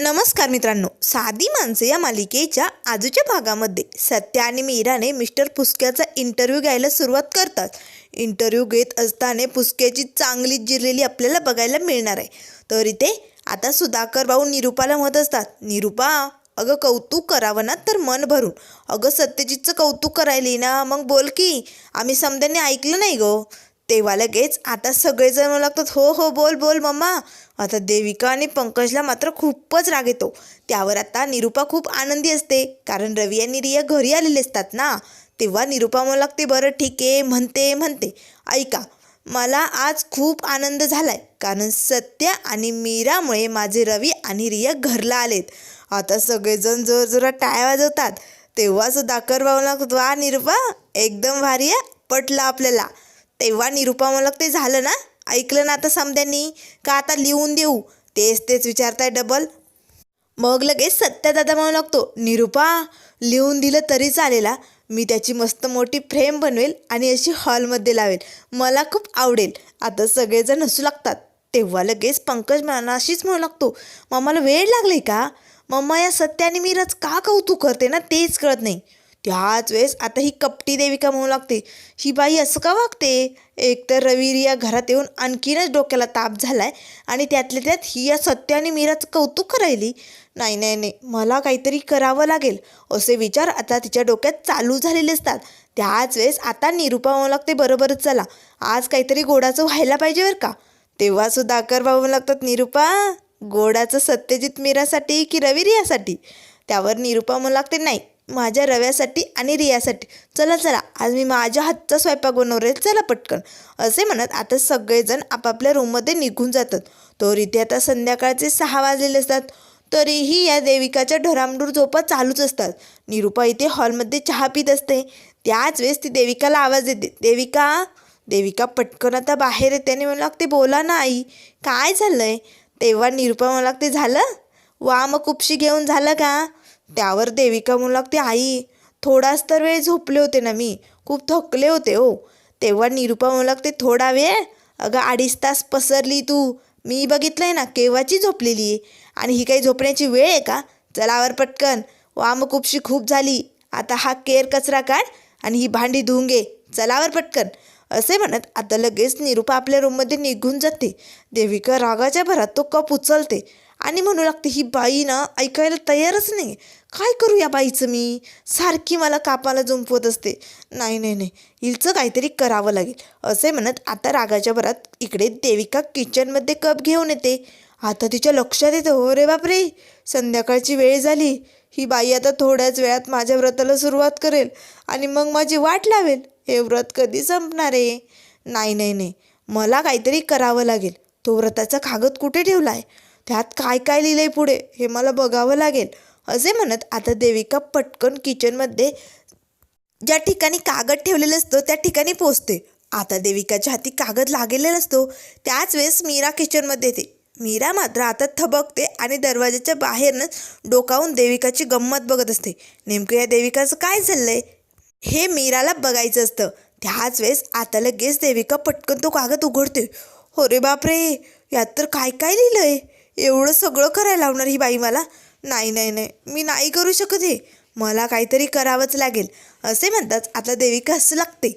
नमस्कार मित्रांनो साधी माणसं या मालिकेच्या आजूच्या भागामध्ये सत्या आणि मीराने मिस्टर पुस्क्याचा इंटरव्ह्यू घ्यायला सुरुवात करतात. इंटरव्ह्यू घेत असताना पुस्क्याची चांगली जिरलेली आपल्याला बघायला मिळणार आहे. तर इथे आता सुधाकर भाऊ निरुपाला म्हणत असतात निरुपा अगं कौतुक करावं ना तर मन भरून. अगं सत्यजितचं कौतुक करायली ना मग बोल की. आम्ही समजाने ऐकलं नाही गं. तेव्हा लगेच आता सगळेजण म्हणू लागतात हो हो बोल बोल मम्मा. आता देविका आणि पंकजला मात्र खूपच राग येतो. त्यावर आता निरूपा खूप आनंदी असते कारण रवी आणि रिया घरी आलेले असतात ना. तेव्हा निरूपा म्हणू लागते बरं ठीक आहे म्हणते म्हणते. ऐका मला आज खूप आनंद झालाय कारण सत्य आणि मीरामुळे माझे रवी आणि रिया घरला आलेत. आता सगळेजण जोर जोरात टाळ्या वाजवतात. तेव्हा सुद्धा भाऊ लागतात वा निरूपा एकदम भारी आहे पटलं आपल्याला. तेव्हा निरुपा मला ते झालं ना? ऐकलं ना आता समद्यांनी? का आता लिहून देऊ? तेच तेच विचारताय डबल मग लगेच सत्यदादा म्हणू लागतो निरुपा लिहून दिलं तरी चालेला मी त्याची मस्त मोठी फ्रेम बनवेल आणि अशी हॉलमध्ये लावेल. मला खूप आवडेल. आता सगळेजण हसू लागतात. तेव्हा लगेच पंकज मनाशीच म्हणू लागतो मम्माला वेळ लागले का? मम्मा या सत्याने मी रच का कौतुक करते ना? तेच कळत नाही. ह्याच वेळेस आता ही कपटी देविका म्हणू लागते. ही बाई असं का वागते? एकतर रवी रिया घरात येऊन आणखीनच डोक्याला ताप झाला आहे आणि त्यातल्या त्यात ही या सत्य आणि मीराचं कौतुक करायली नाही नाही नाही. मला काहीतरी करावं लागेल. असे विचार आता तिच्या डोक्यात चालू झालेले असतात. त्याच वेळेस आता निरूपा म्हणू लागते बरोबरच चला. आज काहीतरी गोडाचं व्हायला पाहिजे बरं का? तेव्हा सुधाकर बाबू म्हणू लागतात निरूपा गोडाचं सत्यजित मीरासाठी की रवी रियासाठी? त्यावर निरूपा म्हणू लागते नाही. माझ्या रव्यासाठी आणि रियासाठी. चला चला. आज मी माझ्या हातचा स्वयंपाक बनवले चला पटकन. असे म्हणत आता सगळेजण आपापल्या रूममध्ये निघून जातात. तर इथे आता संध्याकाळचे सहा वाजलेले असतात. तरीही या देविकाच्या ढरामडूर झोपा चालूच असतात. निरूपा इथे हॉलमध्ये चहा पित असते. त्याच वेळेस ती देविकाला आवाज देते. देविका देविका पटकन आता बाहेर येते आणि म्हणू लागते बोला ना आई काय झालं आहे तेव्हा निरूपा म्हणू लागते झालं? वा मग कुपशी घेऊन झालं का? त्यावर देविका म्हणू लागते आई थोडाच तर वेळ झोपले होते ना मी. खूप थकले होते हो. तेव्हा निरूपा म्हणू लागते थोडा वेळ? अगं अडीच तास पसरली तू. मी बघितलंय ना केव्हाची झोपलेली आहे? आणि ही काही झोपण्याची वेळ आहे का? चलावर पटकन. वा मग कुपशी खूप झाली. आता हा केर कचरा काढ आणि ही भांडी धुवून घे. चलावर पटकन. असे म्हणत आता लगेच निरूपा आपल्या रूममध्ये निघून जाते. देविका रागाच्या भरात तो कप उचलते. आणि म्हणू लागते ही बाई ना ऐकायला तयारच नाही काय करू या बाईचं मी? सारखी मला कापाला जुंपवत असते. नाही नाही नाही. हिचं काहीतरी करावं लागेल. असे म्हणत आता रागाच्या भरात इकडे देविका किचनमध्ये कप घेऊन येते. आता तिच्या लक्षात येतं हो रे बापरे! संध्याकाळची वेळ झाली. ही बाई आता थोड्याच वेळात माझ्या व्रताला सुरुवात करेल आणि मग माझी वाट लावेल. हे व्रत कधी संपणार आहे? नाही नाही नाही. मला काहीतरी करावं लागेल. तो व्रताचा कागद कुठे ठेवला आहे त्यात काय काय लिहिलं आहे पुढे हे मला बघावं लागेल. असे म्हणत आता देविका पटकन किचनमध्ये ज्या ठिकाणी कागद ठेवलेला असतो त्या ठिकाणी पोचते आता देविकाच्या हाती कागद लागलेला असतो त्याच वेळेस मीरा किचनमध्ये येते. मीरा मात्र आता थबकते आणि दरवाजाच्या बाहेरनं डोकावून देविकाची गंमत बघत असते. नेमकं या देविकाचं काय चाललंय? हे मीराला बघायचं असतं. त्याच वेळेस आता लगेच देविका पटकन तो कागद उघडते हो रे बापरे! यात तर काय काय लिहिलंय? एवढं सगळं करायला लावणार ही बाई मला? नाही नाही नाही. मी नाही करू शकत हे. मला काहीतरी करावंच लागेल. असे म्हणताच आता देविका हसू लागते.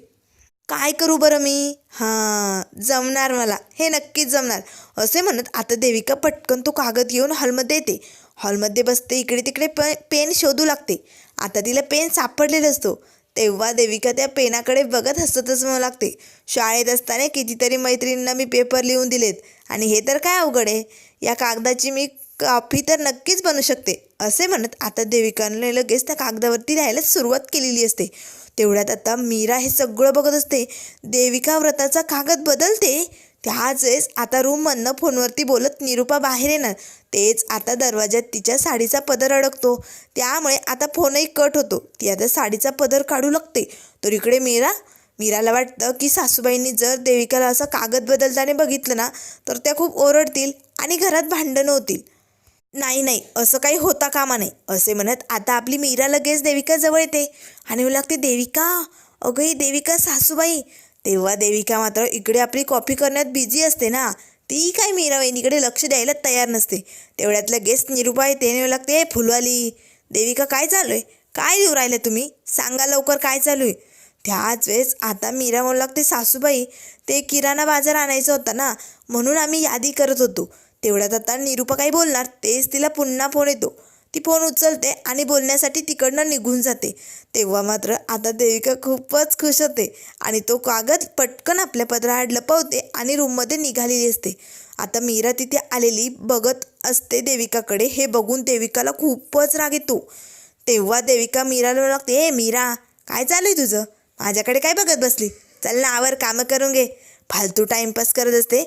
काय करू बरं मी? हां जमणार मला. हे नक्कीच जमणार. असे म्हणत आता देविका पटकन तो कागद घेऊन हॉलमध्ये येते. हॉलमध्ये बसते इकडे तिकडे प पेन शोधू लागते. आता तिला पेन सापडलेला असतो. तेव्हा देविका त्या पेनाकडे बघत हसतच म्हणू लागते. शाळेत असताना कितीतरी मैत्रिणींना मी पेपर लिहून दिलेत. आणि हे तर काय अवघड आहे? या कागदाची मी कॉफी तर नक्कीच बनू शकते असे म्हणत आता देविकाने लगेच त्या कागदावरती लिहायला सुरुवात केलेली असते. तेवढ्यात आता मीरा हे सगळं बघत असते. देविका व्रताचा कागद बदलते. त्याच वेळेस आता रूममधनं फोनवरती बोलत निरूपा बाहेर येणार. तेच आता दरवाज्यात तिच्या साडीचा पदर अडकतो. त्यामुळे आता फोनही कट होतो. ती आता साडीचा पदर काढू लागते. तर इकडे मीरा मीराला वाटतं की सासूबाईंनी जर देविकाला असं कागद बदलताना बघितलं ना तर त्या खूप ओरडतील. आणि घरात भांडणं होतील. नाही नाही असं काही होता कामा नाही. असे म्हणत आता आपली मीरा लगेच देविका जवळ येते. आणि मला लागते देविका अगं ही देविका सासूबाई. तेव्हा देविका मात्र इकडे आपली कॉपी करण्यात बिझी असते ना. ती काय मीरा वहिनीकडे लक्ष द्यायला तयार नसते. तेवढ्यात लगेच निरुपा येते आणि लागते फुलवाली देविका काय चालू आहे? काय देऊ राहिले तुम्ही? सांगा लवकर काय चालू आहे? त्याच वेळेस आता मीरा म्हणू लागते सासूबाई ते किराणा बाजार आणायचं होता ना म्हणून आम्ही यादी करत होतो. तेवढ्यात आता निरूपा काही बोलणार तेच तिला पुन्हा फोन येतो. ती फोन उचलते आणि बोलण्यासाठी तिकडनं निघून जाते. तेव्हा मात्र आता देविका खूपच खुश होते आणि तो कागद पटकन आपल्या पदराआड लपवते आणि रूममध्ये निघालेली असते. आता मीरा तिथे आलेली बघत असते देविकाकडे. हे बघून देविकाला खूपच राग येतो. तेव्हा देविका मीराला लागते ए मीरा काय चालू आहे तुझं? माझ्याकडे काय बघत बसली? चल ना आवर कामं करून घे. फालतू टाईमपास करत असते.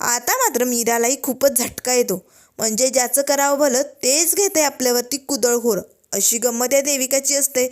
आता मात्र मीरालाही खूपच झटका येतो. म्हणजे ज्याचं करावं भलं तेच घेते आपल्यावरती कुदळखोर अशी गंमत या देविकाची असते.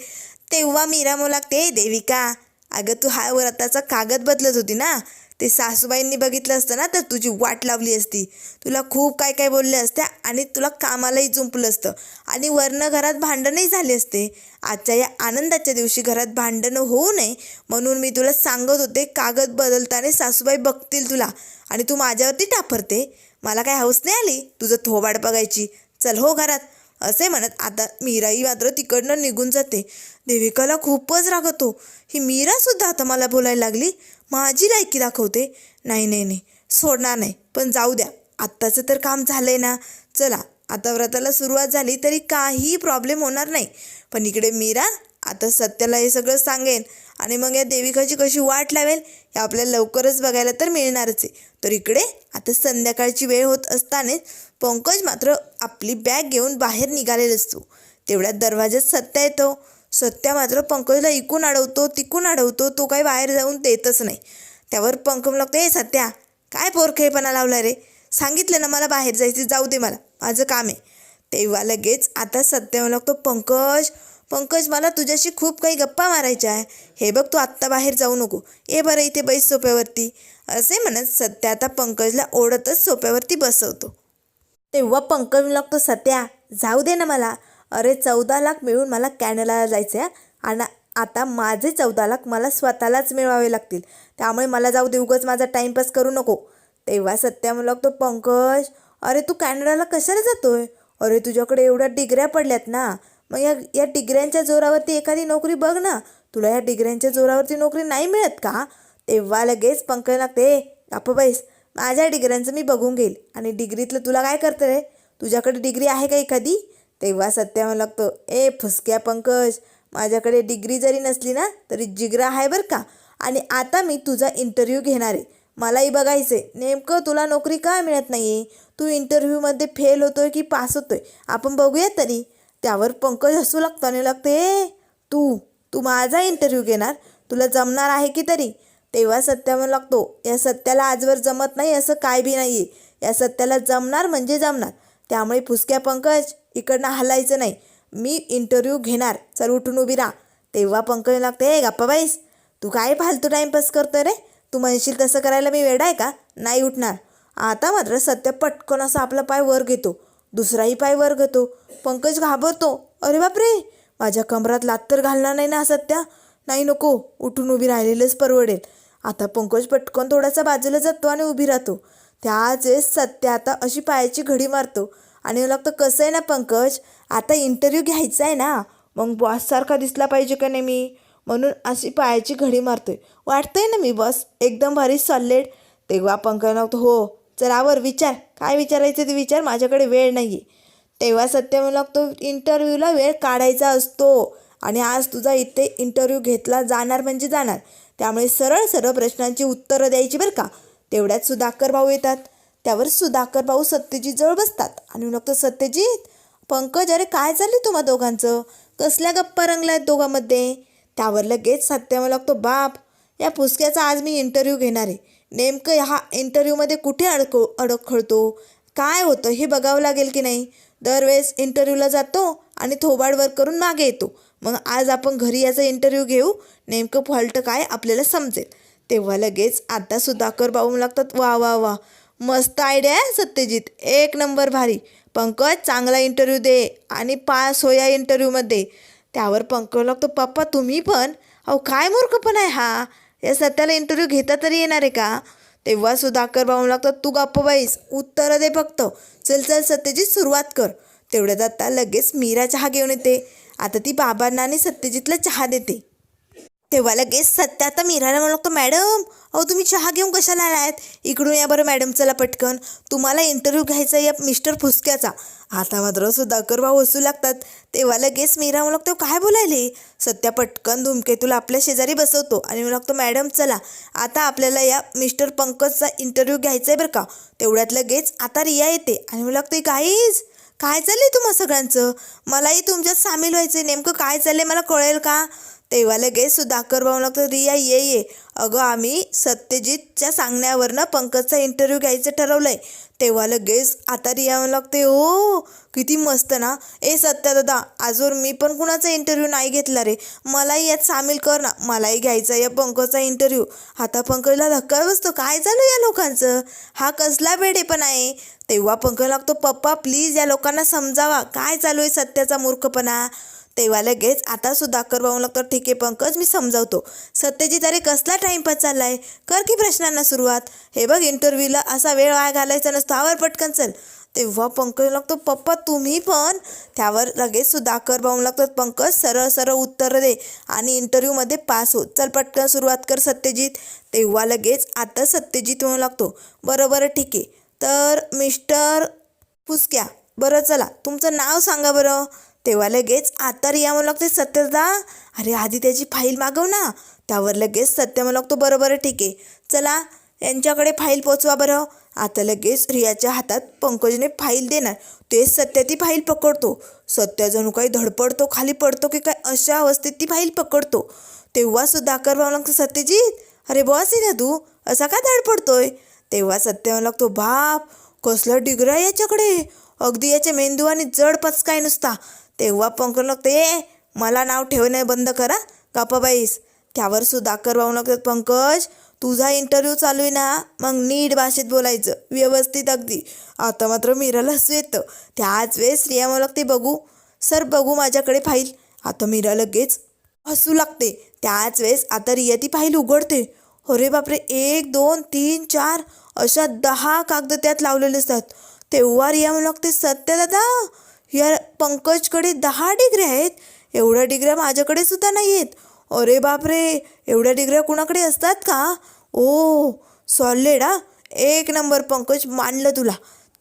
तेव्हा मीरा मला लागते देविका अगं तू हा व्रताचा कागद बदलत होती ना? ते सासूबाईंनी बघितलं असतं ना तर तुझी वाट लावली असती. तुला खूप काय काय बोलले असत्या आणि तुला कामालाही जुंपलं असतं. आणि वरनं घरात भांडणही झाले असते. आजच्या या आनंदाच्या दिवशी घरात भांडणं होऊ नये म्हणून मी तुला सांगत होते कागद बदलताना सासूबाई बघतील तुला आणि तू माझ्यावरती टापरते मला काय हौस नाही आली तुझं थोबाड बघायची? चल हो घरात. असे म्हणत आता मीराही मात्र तिकडनं निघून जाते. देविकाला खूपच रागतो ही मीरासुद्धा आता मला बोलायला लागली. माझी लायकी दाखवते. नाही नाही नाही. सोडणार नाही. पण जाऊ द्या. आत्ताचं तर काम झालं आहे ना. चला आता व्रताला सुरुवात झाली तरी काही प्रॉब्लेम होणार नाही. पण इकडे मीरा आता सत्याला हे सगळं सांगेन. आणि मग या देविकाची कशी वाट लावेल हे आपल्याला लवकरच बघायला तर मिळणारच आहे. तर इकडे आता संध्याकाळची वेळ होत असतानाच पंकज मात्र आपली बॅग घेऊन बाहेर निघालेला असतो. तेवढ्यात दरवाज्यात सत्या येतो. सत्या मात्र पंकजला इकून अडवतो तिकून अडवतो तो काही बाहेर जाऊन देतच नाही. त्यावर पंकज लागतो ए सत्या काय पोरखेपणा लावला रे? सांगितलं ना मला बाहेर जायचं जाऊ दे मला माझं काम आहे. तेव्हा लगेच आता सत्य म्हणू लागतो पंकज पंकज मला तुझ्याशी खूप काही गप्पा मारायच्या आहे. हे बघ तू आत्ता बाहेर जाऊ नको. ये बरं इथे बैस सोप्यावरती. असे म्हणत सत्या आता पंकजला ओढतच सोप्यावरती बसवतो. तेव्हा पंकज लागतो सत्या जाऊ दे ना मला. अरे चौदा लाख मिळून मला कॅनडाला जायचं आहे आणि आता माझे चौदा लाख मला स्वतःलाच मिळवावे लागतील. त्यामुळे मला जाऊ दे उगाच माझा टाईमपास करू नको. तेव्हा सत्या मला लागतो पंकज अरे तू कॅनडाला कशाला जातोय? अरे तुझ्याकडे एवढ्या डिग्र्या पडल्यात ना. मग या या डिग्र्यांच्या जोरावरती एखादी नोकरी बघ ना. तुला या डिग्र्यांच्या जोरावरती नोकरी नाही मिळत का? तेव्हा लगेच पंकज लागते गप्प बैस माझ्या डिग्र्यांचं मी बघून घेईल. आणि डिग्रीतलं तुला काय करतं रे? तुझ्याकडे डिग्री आहे का एखादी? तेव्हा सत्या म्हणू लागतो ए फुसक्या पंकज माझ्याकडे डिग्री जरी नसली ना तरी जिगरा आहे बरं का? आणि आता मी तुझा इंटरव्ह्यू घेणार आहे. मलाही बघायचं आहे नेमकं तुला नोकरी का मिळत नाही आहे तू इंटरव्ह्यूमध्ये फेल होतोय की पास होतोय? आपण बघूया तरी. त्यावर पंकज हसू लागतो आणि लागते ए तू तू माझा इंटरव्ह्यू घेणार? तुला जमणार आहे की तरी? तेव्हा सत्या म्हणू लागतो या सत्याला आजवर जमत नाही असं काय बी नाही आहे या सत्याला जमणार म्हणजे जमणार. त्यामुळे फुसक्या पंकज इकडनं हलायचं नाही. मी इंटरव्ह्यू घेणार. चल उठून उभी राहा. तेव्हा पंकज लागते हे गप्पा बाईस तू काय फालतू टाईमपास करतोय रे? तू म्हणशील तसं करायला मी वेडा आहे का? नाही उठणार. आता मात्र सत्य पटकन असा आपला पाय वर घेतो. दुसराही पाय वर घेतो. पंकज घाबरतो. अरे बापरे! माझ्या कमरात लात तर घालणार नाही ना सत्या? नाही नको उठून उभी राहिलेलंच परवडेल. आता पंकज पटकन थोडासा बाजूला जातो आणि उभी राहतो. त्याच वेळेस सत्य आता अशी पायाची घडी मारतो. आणि लागतं कसं आहे ना पंकज आता इंटरव्ह्यू घ्यायचा आहे ना मग बॉससारखा दिसला पाहिजे का नाही मी? म्हणून अशी पायाची घडी मारतोय. वाटतंय ना मी बॉस एकदम भारी सॉलिड तेव्हा पंकज लागतो हो चल आवर विचार. काय विचारायचं ते विचार माझ्याकडे वेळ नाही आहे तेव्हा सत्य मला लागतो इंटरव्ह्यूला वेळ काढायचा असतो आणि आज तुझा इथे इंटरव्ह्यू घेतला जाणार म्हणजे जाणार. त्यामुळे सरळ सरळ प्रश्नांची उत्तरं द्यायची बरं का. तेवढ्यात सुधाकर भाऊ येतात. त्यावर सुधाकर भाऊ सत्यजित जवळ बसतात. आणि म्हणू लागतो सत्यजित पंकज अरे काय झाले तुम्हा दोघांचं? कसल्या गप्पा रंगल्यात दोघांमध्ये? त्यावर लगेच सत्य मला लागतो बाप या पुसक्याचा आज मी इंटरव्ह्यू घेणार आहे. नेमकं ह्या इंटरव्ह्यूमध्ये कुठे अडको अडखळतो? काय होतं? हे बघावं लागेल की नाही? दरवेळेस इंटरव्ह्यूला जातो आणि थोबाडवर करून मागे येतो. मग आज आपण घरी याचा इंटरव्ह्यू घेऊ. नेमकं फॉल्ट काय आपल्याला समजेल. तेव्हा लगेच आता सुधाकर भाऊ लागतात वा वा वा मस्त आयडिया आहे सत्यजित. एक नंबर भारी. पंकज चांगला इंटरव्ह्यू दे आणि पास हो या इंटरव्ह्यूमध्ये त्यावर पंकज लागतो पप्पा तुम्ही पण? अहो काय मूर्खपण आहे हा? या सत्याला इंटरव्ह्यू घेता तरी येणार आहे का? तेव्हा सुधाकर भाऊ लागतो तू गप्प बाईस उत्तरं दे फक्त. चल चल सत्यजित सुरुवात कर. तेवढ्यात आता लगेच मीरा चहा घेऊन येते. आता ती बाबांना आणि सत्यजितला चहा देते. तेव्हा लगेच सत्य आता मीराला म्हणू लागतो मॅडम अहो तुम्ही चहा घेऊन कशाला आलात इकडून या बरं मॅडम चला पटकन. तुम्हाला इंटरव्ह्यू घ्यायचा आहे या मिस्टर फुसक्याचा. आता मात्र सुधाकर भाऊ हसू लागतात. तेव्हा लगेच मीरा म्हणू लागतो काय बोलायले? सत्या पटकन धूमकेतूला आपल्या शेजारी बसवतो आणि म्हणू लागतो मॅडम चला. आता आपल्याला या मिस्टर पंकजचा इंटरव्ह्यू घ्यायचा आहे बरं का. तेवढ्यात लगेच आता रिया येते आणि म्हणू लागतो काहीच काय चाललंय तुम्हा सगळ्यांचं? मलाही तुमच्यात सामील व्हायचं नेमकं काय चाललंय? मला कळेल का? तेव्हा लगेच सुधाकर भाऊ लागतो रिया ये ये. अगं आम्ही सत्यजितच्या सांगण्यावरनं पंकजचा इंटरव्ह्यू घ्यायचं ठरवलं आहे तेव्हा लगेच आता रिया म्हणू लागते ओ किती मस्त ना. ए सत्या दादा आजवर मी पण कुणाचा इंटरव्ह्यू नाही घेतला रे. मलाही यात सामील कर ना. मलाही घ्यायचा या पंकजचा इंटरव्ह्यू आता पंकजला धक्का बसतो. काय झालं या लोकांचं? हा कसला बेडे पण आहे? तेव्हा पंकज लागतो पप्पा प्लीज या लोकांना समजावा. काय चालू आहे सत्याचा मूर्खपणा? तेव्हा लगेच आता सुधाकर भाऊ लागतो ठीक आहे पंकज मी समजावतो. सत्यजित अरे कसला टाईमपास चाललाय? कर की प्रश्नांना सुरुवात. हे बघ इंटरव्ह्यूला असा वेळ वाया घालायचा नसतो. आवर पटकन चल. तेव्हा पंकज लागतो पप्पा तुम्ही पण. त्यावर लगेच सुधाकर भाऊ लागतात पंकज सरळ सरळ उत्तर दे आणि इंटरव्ह्यूमध्ये पास हो. चल पटकन सुरुवात कर सत्यजित. तेव्हा लगेच आता सत्यजित म्हणू लागतो बरं बरं ठीक आहे. तर मिस्टर फुसक्या बरं चला. तुमचं नाव सांगा बरं. तेव्हा लगेच आता रिया म्हणू लागते सत्यदा. अरे आधी त्याची फाईल मागव ना. त्यावर लगेच सत्य म्हणू लागतो बरोबर ठीक आहे. चला यांच्याकडे फाईल पोचवा बरं. आता लगेच रियाच्या हातात पंकजने फाईल देणार. तेच सत्य ती फाईल पकडतो. सत्य जणू काही धडपडतो खाली पडतो की काय अशा अवस्थेत ती फाईल पकडतो. तेव्हा सुधाकर भाऊ लागतो सत्यजीत अरे बॉस आहे ना तू? असा का धडपडतोय? तेव्हा सत्य म्हणू लागतो बाप कसला डिगरा आहे याच्याकडे. अगदी याच्या मेंदू आणि जड पचकाय नुसता. तेव्हा पंकज लागते ए मला नाव ठेवणे बंद करा. गप्पाबाईस त्यावर सुधाकर भाऊ लागतात पंकज. तुझा इंटरव्ह्यू चालू आहे ना? मग नीट भाषेत बोलायचं. व्यवस्थित अगदी. आता मात्र मीराला हसू येतं. त्याच वेळेस रिया मला लागते बघू. सर बघू माझ्याकडे फाईल आता मीरा लगेच हसू लागते. त्याच वेळेस आता रिया ती फाईल उघडते. अरे बापरे एक दोन तीन चार अशा दहा कागद त्यात लावलेले असतात. तेव्हा रिया म्हणू लागते सत्य दादा या पंकजकडे दहा डिग्री आहेत. एवढ्या डिग्र्या माझ्याकडे सुद्धा नाही आहेत अरे बापरे एवढ्या डिग्र्या कुणाकडे असतात का? ओ सॉलिड हा एक नंबर पंकज मानलं तुला.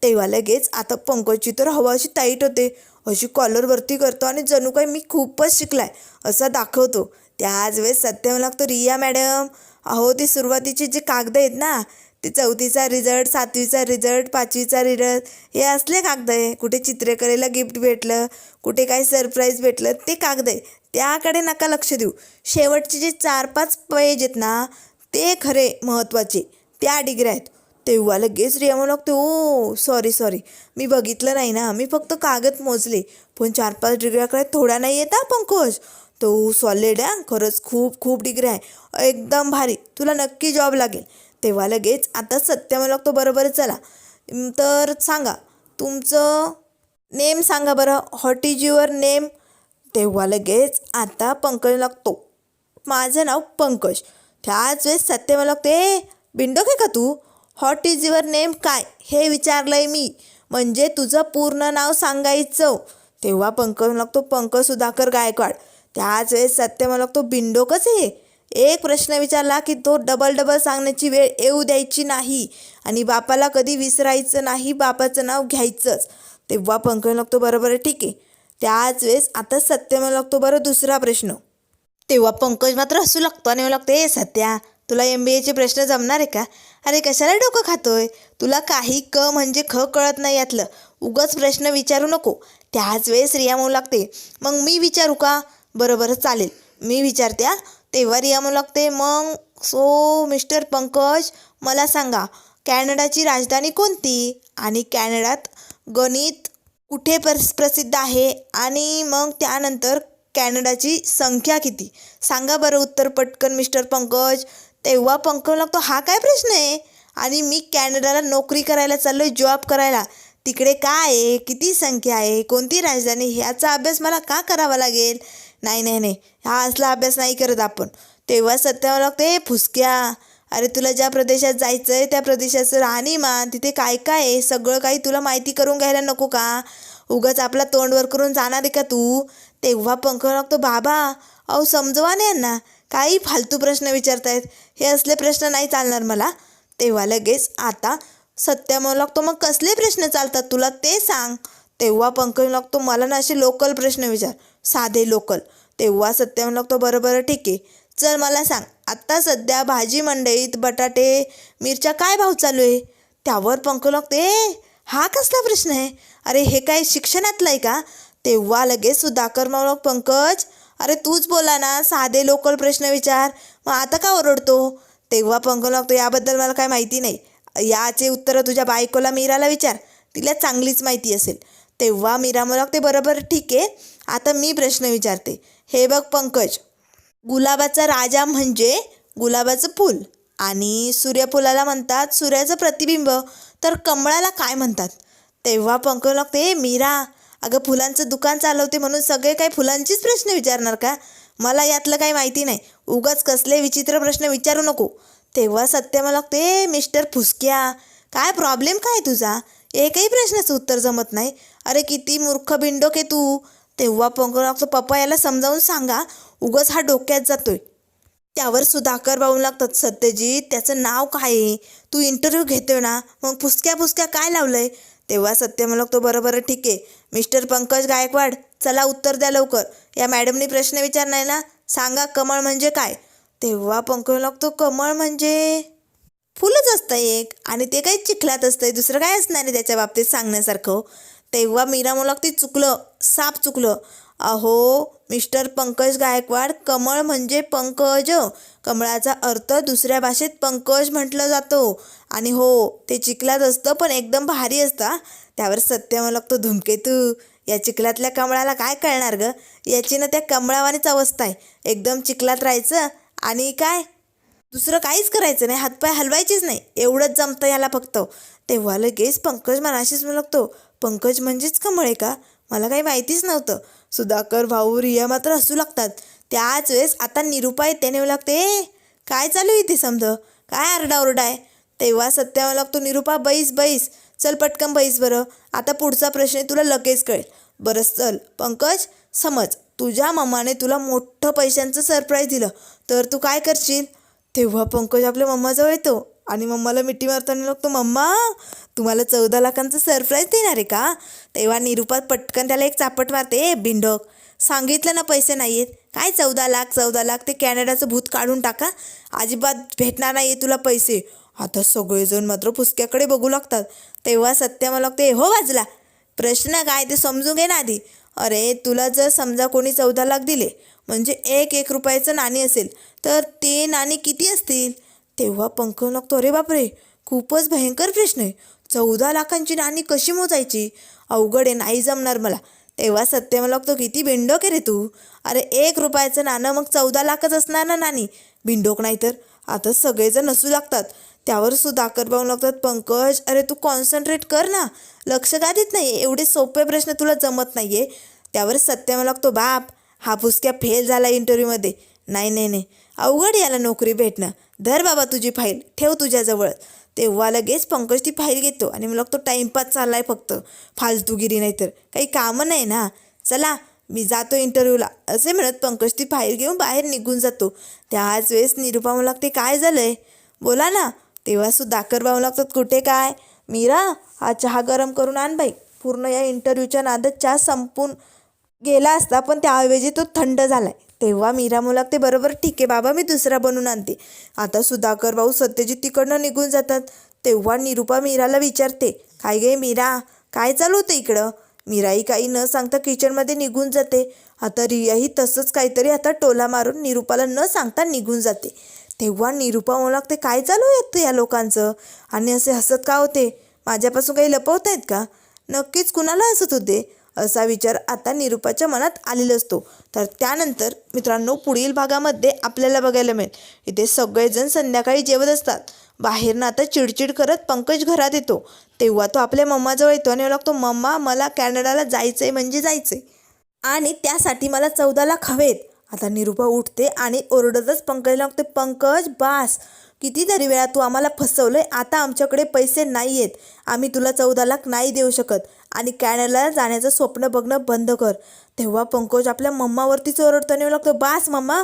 तेव्हा लगेच आता पंकजची तर हवा अशी टाईट होते. अशी कॉलरवरती करतो आणि जणू काही मी खूपच शिकलाय असा दाखवतो. त्याच वेळेस सत्य मला लागतो रिया मॅडम अहो ते सुरुवातीचे जे कागद आहेत ना ते चौथीचा रिझल्ट सातवीचा रिझल्ट पाचवीचा रिझल्ट हे असले कागद आहे कुठे चित्रकलेला गिफ्ट भेटलं कुठे काही सरप्राईज भेटलं ते कागद आहे त्याकडे नका लक्ष देऊ. शेवटचे जे चार पाच पेज आहेत ना ते खरे महत्त्वाचे त्या डिग्र्या आहेत. तेव्हा लगेच रिया म्हणू लागते ओ सॉरी सॉरी मी बघितलं नाही ना. मी फक्त कागद मोजले. पण चार पाच डिग्र्याकडे थोडा नाही येत पंकज. तो सॉलिड आहे. खरंच खूप खूप डिग्री आहे. एकदम भारी. तुला नक्की जॉब लागेल. तेव्हा लगेच आता सत्य मला लागतो बरोबर चला तर सांगा तुमचं नेम सांगा बरं. हॉट इज युअर नेम तेव्हा लगेच आता पंकज लागतो. माझं नाव पंकज. त्याच वेळेस सत्य मला लागते. ए बिंडोक आहे का तू? हॉट इज युअर नेम काय? हे विचारलंय मी. म्हणजे तुझं पूर्ण नाव सांगायचं. तेव्हा पंकज लागतो पंकज सुधाकर गायकवाड. त्याच वेळेस सत्य मला लागतो बिंडोकच आहे एक प्रश्न विचारला की तो डबल डबल सांगण्याची वेळ येऊ द्यायची नाही. आणि बापाला कधी विसरायचं नाही बापाचं नाव घ्यायचंच. तेव्हा पंकज लागतो बरोबर आहे ठीक आहे. त्याच वेळेस आता सत्य मला लागतो बरं दुसरा प्रश्न. तेव्हा पंकज मात्र हसू लागतो आणि मला लागतो ए सत्या तुला एम बी एचे प्रश्न जमणार आहे का? अरे कशाला डोकं खातोय? तुला काही क म्हणजे ख कळत नाही यातलं. उगाच प्रश्न विचारू नको. त्याच वेळेस रिया म्हणू लागते मग मी विचारू का? बरोबर चालेल. मी विचारते तेव्हा रिया लागते मग सो मिस्टर पंकज मला सांगा कॅनडाची राजधानी कोणती? आणि कॅनडात गणित कुठे प्रस प्रसिद्ध आहे? आणि मग त्यानंतर कॅनडाची संख्या किती? सांगा बरं उत्तर पटकन मिस्टर पंकज. तेव्हा पंकज लागतो हा काय प्रश्न आहे? आणि मी कॅनडाला नोकरी करायला चाललो आहे जॉब करायला. तिकडे काय आहे? किती संख्या आहे? कोणती राजधानी? ह्याचा अभ्यास मला का करावा लागेल? नाही नाही नाही. हा असला अभ्यास नाही करत आपण. तेव्हा सत्यावर हे फुसक्या. अरे तुला ज्या प्रदेशात जायचं आहे त्या प्रदेशाचं राहणीमान तिथे काय काय आहे? सगळं काही तुला माहिती करून घ्यायला नको का? उगाच आपला तोंडवर करून जाणार आहे का तू? तेव्हा पंख लागतो बाबा अहो समजवा ना यांना. काही फालतू प्रश्न विचारतायत. हे असले प्रश्न नाही चालणार मला. तेव्हा लगेच आता सत्या म्हणू लागतो मग कसले प्रश्न चालतात? तुला ते सांग. तेव्हा पंकज लागतो मला ना असे लोकल प्रश्न विचार. साधे लोकल. तेव्हा सत्य म्हणू लागतो बरं बरं ठीक आहे. चल मला सांग आत्ता सध्या भाजी मंडईत बटाटे मिरच्या काय भाव चालू आहे? त्यावर पंख लागतो ए हा कसला प्रश्न आहे? अरे हे काय शिक्षणातलं आहे का? तेव्हा लगेच सुधाकर मग पंकज अरे तूच बोला ना साधे लोकल प्रश्न विचार. मग आता का ओरडतो? तेव्हा पंकज लागतो याबद्दल मला काय माहिती नाही. याचे उत्तरं तुझ्या बायकोला मीराला विचार. तिला चांगलीच माहिती असेल. तेव्हा मीरा मला लागते बरोबर ठीक आहे. आता मी प्रश्न विचारते. हे बघ पंकज गुलाबाचा राजा म्हणजे गुलाबाचं फूल आणि सूर्यफुलाला म्हणतात सूर्याचं प्रतिबिंब. तर कमळाला काय म्हणतात? तेव्हा पंकज लागते ए मीरा अगं फुलांचं दुकान चालवते म्हणून सगळे काही फुलांचीच प्रश्न विचारणार का? मला यातलं काही माहिती नाही. उगाच कसले विचित्र प्रश्न विचारू नको. तेव्हा सत्य मला लागते मिस्टर फुसक्या काय प्रॉब्लेम काय तुझा? एकही प्रश्नाचं उत्तर जमत नाही. अरे किती मूर्ख बिंडोक आहे तू. तेव्हा पंकज लागतो पप्पा याला समजावून सांगा उगाच हा डोक्यात जातोय. त्यावर सुधाकर भाऊ लागतात. सत्यजीत त्याचं नाव काय आहे? तू इंटरव्ह्यू घेतोय ना? मग फुसक्या फुसक्या काय लावलंय? तेव्हा सत्य मला तो बरोबर ठीक आहे. मिस्टर पंकज गायकवाड चला उत्तर द्या लवकर. या मॅडमनी प्रश्न विचारणार ना? सांगा कमळ म्हणजे काय? तेव्हा पंकज लागतो कमळ म्हणजे फुलंच असतं एक. आणि ते काही चिखलात असतंय. दुसरं काय असणार नाही त्याच्या बाबतीत सांगण्यासारखं? तेव्हा मीरा मला ते चुकलं साप चुकलं. अहो मिस्टर पंकज गायकवाड कमळ म्हणजे पंकज. कमळाचा अर्थ दुसऱ्या भाषेत पंकज म्हटलं जातो. आणि हो ते चिखलात असतं पण एकदम भारी असतं त्यावर सत्य मला लागतो धुमकेतू. या चिखलातल्या कमळाला काय कळणार ग? याची ना त्या कमळावानीच अवस्था आहे. एकदम चिखलात राहायचं आणि काय? दुसरं काहीच करायचं नाही. हातपाय हलवायचेच नाही. एवढंच जमतं याला फक्त. तेव्हा लगेच पंकज मनाशीच म्हणू लागतो पंकज म्हणजेच कमळे आहे का? मला काही माहितीच नव्हतं. सुधाकर भाऊ रिया मात्र हसू लागतात. त्याच वेळेस आता निरुपा येते नेऊ लागते "ए, काय चालू आहे इथे समज? काय आरडाओरडा आहे? तेव्हा सत्या लागतो निरुपा बैस बैस. चल पटकन बैस बरं. आता पुढचा प्रश्न तुला लगेच कळेल. बरं चल. पंकज समज. तुझ्या मम्माने तुला मोठं पैशांचं सरप्राईज दिलं. तर तू काय करशील? तेव्हा पंकज आपल्या मम्माजवळ येतो आणि मम्माला मिठी मारताना लागतो मम्मा तुम्हाला चौदा लाखांचं सरप्राईज देणार आहे का? तेव्हा निरुपात पटकन त्याला एक चापट मारते ए बिंडोक सांगितलं ना पैसे नाही आहेत काय चौदा लाख चौदा लाख ते कॅनडाचं भूत काढून टाका? अजिबात भेटणार नाही आहे तुला पैसे. आता सगळेजण मात्र पुसक्याकडे बघू लागतात. तेव्हा सत्य मला लागते हो वाजला. प्रश्न काय ते समजून घे ना आधी. अरे तुला जर समजा कोणी चौदा लाख दिले म्हणजे एक एक रुपयाचं नाणी असेल तर ते नाणी किती असतील? तेव्हा पंख लागतो अरे बापरे खूपच भयंकर प्रश्न आहे. चौदा लाखांची नाणी कशी मोजायची? अवघड आहे नाही जमणार मला. तेव्हा सत्य मला लागतो किती बिंडोक आहे रे तू. अरे एक रुपयाचं नाणं मग चौदा लाखच असणार ना नाणी? बिंडोक नाही तर? आता सगळेजण असू लागतात. त्यावर सुधाकर पाहून लागतात पंकज अरे तू कॉन्सन्ट्रेट कर ना. लक्ष का देत नाही एवढे सोपे प्रश्न तुला जमत नाही आहे त्यावर सत्य मला लागतो बाप हा पुसक्या फेल झाला इंटरव्ह्यूमध्ये नाही नाही नाही. अवघड याला नोकरी भेटणं. धर बाबा तुझी फाईल ठेव तुझ्याजवळ तेव्हा लगेच पंकज ती फाईल घेतो आणि मला तो टाईमपास चालला आहे फक्त. फालतूगिरी नाही तर काही कामं नाही ना. चला मी जातो इंटरव्ह्यूला असे म्हणत पंकज ती फाईल घेऊन बाहेर निघून जातो. त्याच वेळेस निरुपा मला लागते काय झालं आहे बोला ना. तेव्हा सुधाकर भाऊ लागतात कुठे काय? मीरा हा चहा गरम करून आण बाई. पूर्ण या इंटरव्ह्यूच्या नादात चहा संपून गेला असता पण त्याऐवजी तो थंड झाला आहे तेव्हा मीरा मला लागते बरोबर ठीक आहे बाबा मी दुसरा बनवून आणते. आता सुधाकर भाऊ सत्यजित तिकडनं निघून जातात. तेव्हा निरुपा मीराला विचारते काय गे मीरा? काय चालू होतं इकडं? मीराही काही न सांगता किचनमध्ये निघून जाते. आता रियाही तसंच काहीतरी आता टोला मारून निरुपाला न सांगता निघून जाते. तेव्हा निरुपा मला ते काय चालू येतं या लोकांचं? आणि असे हसत का होते? माझ्यापासून काही लपवत आहेत का? नक्कीच कुणाला हसत होते? असा विचार आता निरुपाच्या मनात आलेला असतो. तर त्यानंतर मित्रांनो पुढील भागामध्ये आपल्याला बघायला मिळेल. इथे सगळेजण संध्याकाळी जेवत असतात. बाहेरनं आता चिडचिड करत पंकज घरात येतो. तेव्हा तो आपल्या मम्माजवळ येतो आणि लागतो मम्मा मला कॅनडाला जायचं आहे म्हणजे जायचं आहे आणि त्यासाठी मला चौदा लाख हवेत. आता निरुपा उठते आणि ओरडतच पंकजला लागते पंकज बास. कितीतरी वेळा तू आम्हाला फसवलंय आता आमच्याकडे पैसे नाही आहेत आम्ही तुला चौदा लाख नाही देऊ शकत. आणि कॅनडाला जाण्याचं स्वप्न बघणं बंद कर. तेव्हा पंकज आपल्या मम्मावरतीच ओरडताना येऊ लागतो. बास मम्मा!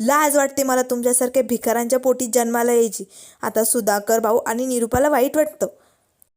लाज वाटते मला तुमच्यासारख्या भिकारांच्या पोटी जन्माला यायची. आता सुधाकर भाऊ आणि निरुपाला वाईट वाटतं.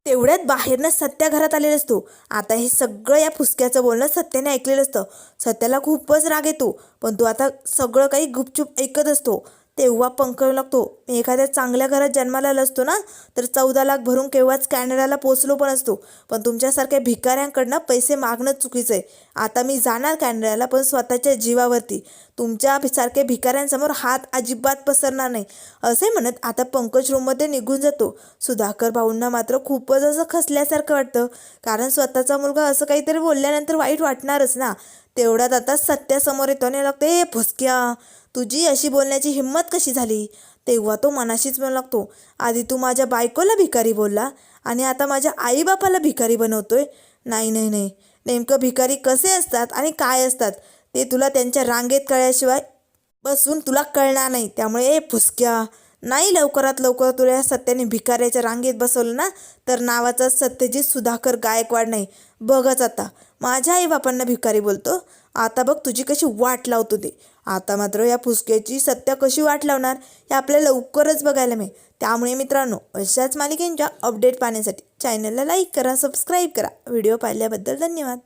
तेवढ्यात बाहेरनं सत्या घरात आलेला असतो आता हे सगळं या फुसक्याचं बोलणं सत्याने ऐकलेलं असतं. सत्याला खूपच राग येतो. पण तो आता सगळं काही गुपचूप ऐकत असतो. तेव्हा पंकज लागतो. मी एखाद्या चांगल्या घरात जन्माला असतो ना तर चौदा लाख भरून केव्हाच कॅनडाला पोचलो पण असतो. पण तुमच्यासारख्या भिकाऱ्यांकडनं पैसे मागणं चुकीचं आहे. आता मी जाणार कॅनडाला पण स्वतःच्या जीवावरती. तुमच्यासारख्या भिकाऱ्यांसमोर हात अजिबात पसरणार नाही. असे म्हणत आता पंकज रूममध्ये निघून जातो. सुधाकर भाऊंना मात्र खूपच असं खसल्यासारखं वाटतं. कारण स्वतःचा मुलगा असं काहीतरी बोलल्यानंतर वाईट वाटणारच ना. तेवढ्यात आता सत्यासमोर येतो आणि लागते हे फुसक्या तुझी अशी बोलण्याची हिंमत कशी झाली? तेव्हा तो मनाशीच म्हणू लागतो आधी तू माझ्या बायकोला भिकारी बोलला आणि आता माझ्या आईबापाला भिकारी बनवतोय? नाही नाही नाही. नेमकं भिकारी कसे असतात आणि काय असतात ते तुला त्यांच्या रांगेत कळल्याशिवाय बसून तुला कळणार नाही. त्यामुळे ए फुसक्या! नाही लवकरात लवकर तुला या सत्याने भिकाऱ्याच्या रांगेत बसवलं ना तर नावाचा सत्यजित सुधाकर गायकवाड नाही. बघच आता. माझ्या आई बापांना भिकारी बोलतो आता बघ तुझी कशी वाट लावतो ते. आता मात्र या फुसक्याची सत्या कशी वाट लावणार हे आपल्याला लवकरच बघायला मिळेल. त्यामुळे मित्रांनो अशाच मालिकेंच्या अपडेट पाहण्यासाठी चॅनलला लाईक करा सबस्क्राईब करा. व्हिडिओ पाहिल्याबद्दल धन्यवाद.